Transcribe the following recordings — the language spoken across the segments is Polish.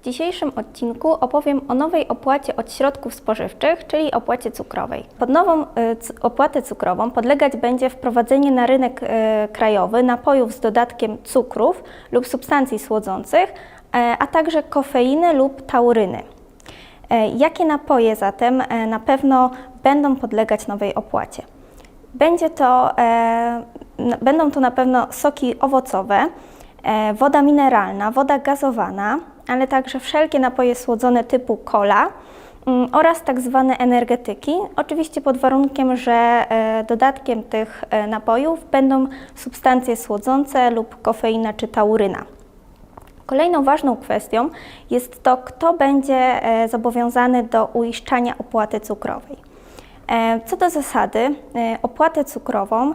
W dzisiejszym odcinku opowiem o nowej opłacie od środków spożywczych, czyli opłacie cukrowej. Pod nową c- opłatę cukrową podlegać będzie wprowadzenie na rynek y, krajowy napojów z dodatkiem cukrów lub substancji słodzących, e, a także kofeiny lub tauryny. E, Jakie napoje zatem e, na pewno będą podlegać nowej opłacie? Będzie to, e, będą to na pewno soki owocowe, e, woda mineralna, woda gazowana, ale także wszelkie napoje słodzone typu cola mm, oraz tak zwane energetyki, oczywiście pod warunkiem, że e, dodatkiem tych e, napojów będą substancje słodzące lub kofeina czy tauryna. Kolejną ważną kwestią jest to, kto będzie e, zobowiązany do uiszczania opłaty cukrowej. Co do zasady, opłatę cukrową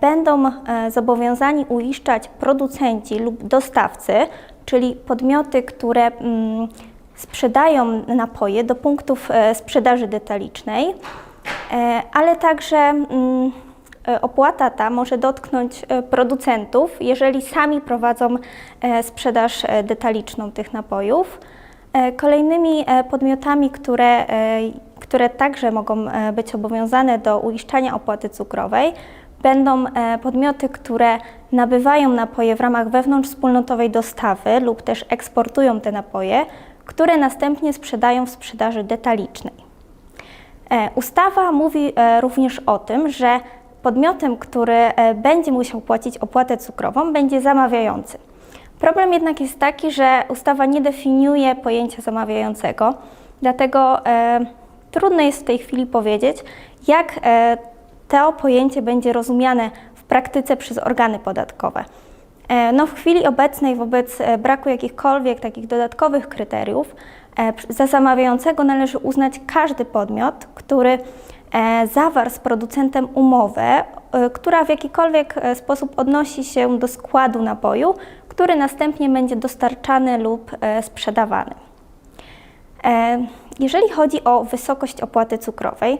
będą zobowiązani uiszczać producenci lub dostawcy, czyli podmioty, które mm, sprzedają napoje do punktów e, sprzedaży detalicznej, e, ale także mm, e, opłata ta może dotknąć producentów, jeżeli sami prowadzą sprzedaż detaliczną tych napojów. Kolejnymi podmiotami, które, które także mogą być obowiązane do uiszczania opłaty cukrowej, będą e, podmioty, które nabywają napoje w ramach wewnątrzwspólnotowej dostawy lub też eksportują te napoje, które następnie sprzedają w sprzedaży detalicznej. E, Ustawa mówi e, również o tym, że podmiotem, który będzie musiał płacić opłatę cukrową, będzie zamawiający. Problem jednak jest taki, że ustawa nie definiuje pojęcia zamawiającego, dlatego trudno jest w tej chwili powiedzieć, jak to pojęcie będzie rozumiane w praktyce przez organy podatkowe. E, No, w chwili obecnej, wobec e, braku jakichkolwiek takich dodatkowych kryteriów, e, za zamawiającego należy uznać każdy podmiot, który zawarł z producentem umowę, która w jakikolwiek sposób odnosi się do składu napoju, który następnie będzie dostarczany lub sprzedawany. Jeżeli chodzi o wysokość opłaty cukrowej,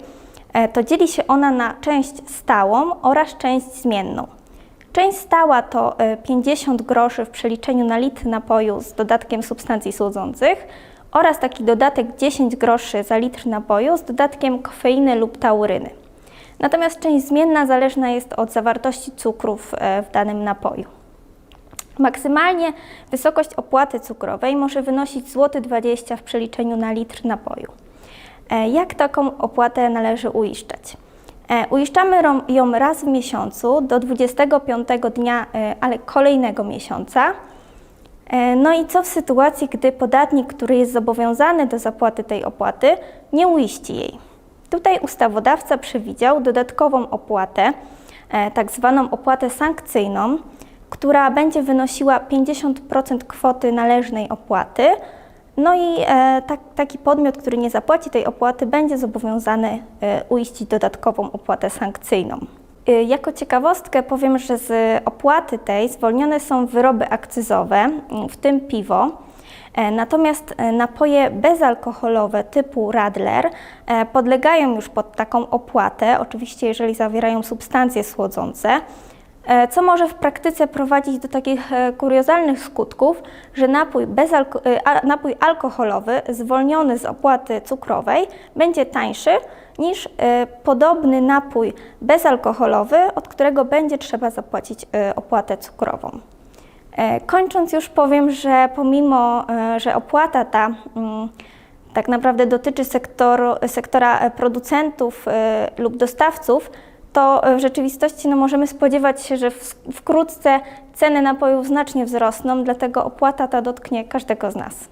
to dzieli się ona na część stałą oraz część zmienną. Część stała to e, 50 groszy w przeliczeniu na litr napoju z dodatkiem substancji słodzących oraz taki dodatek 10 groszy za litr napoju z dodatkiem kofeiny lub tauryny. Natomiast część zmienna zależna jest od zawartości cukrów e, w danym napoju. Maksymalnie wysokość opłaty cukrowej może wynosić złoty 20 w przeliczeniu na litr napoju. E, Jak taką opłatę należy uiszczać? E, Uiszczamy ją raz w miesiącu do 25 dnia, e, ale kolejnego miesiąca. No i co w sytuacji, gdy podatnik, który jest zobowiązany do zapłaty tej opłaty, nie uiści jej? Tutaj ustawodawca przewidział dodatkową opłatę, tak zwaną opłatę sankcyjną, która będzie wynosiła 50% kwoty należnej opłaty. No i e, tak, taki podmiot, który nie zapłaci tej opłaty, będzie zobowiązany e, uiścić dodatkową opłatę sankcyjną. Y, Jako ciekawostkę powiem, że z opłaty tej zwolnione są wyroby akcyzowe, mm, w tym piwo. E, Natomiast e, napoje bezalkoholowe typu Radler e, podlegają już pod taką opłatę, oczywiście jeżeli zawierają substancje słodzące, e, co może w praktyce prowadzić do takich e, kuriozalnych skutków, że napój, bezalko- e, napój alkoholowy zwolniony z opłaty cukrowej będzie tańszy niż e, podobny napój bezalkoholowy, od którego będzie trzeba zapłacić e, opłatę cukrową. E, Kończąc już powiem, że pomimo, e, że opłata ta mm, tak naprawdę dotyczy sektoru, sektora e, producentów e, lub dostawców, to e, w rzeczywistości no, możemy spodziewać się, że wkrótce ceny napojów znacznie wzrosną, dlatego opłata ta dotknie każdego z nas.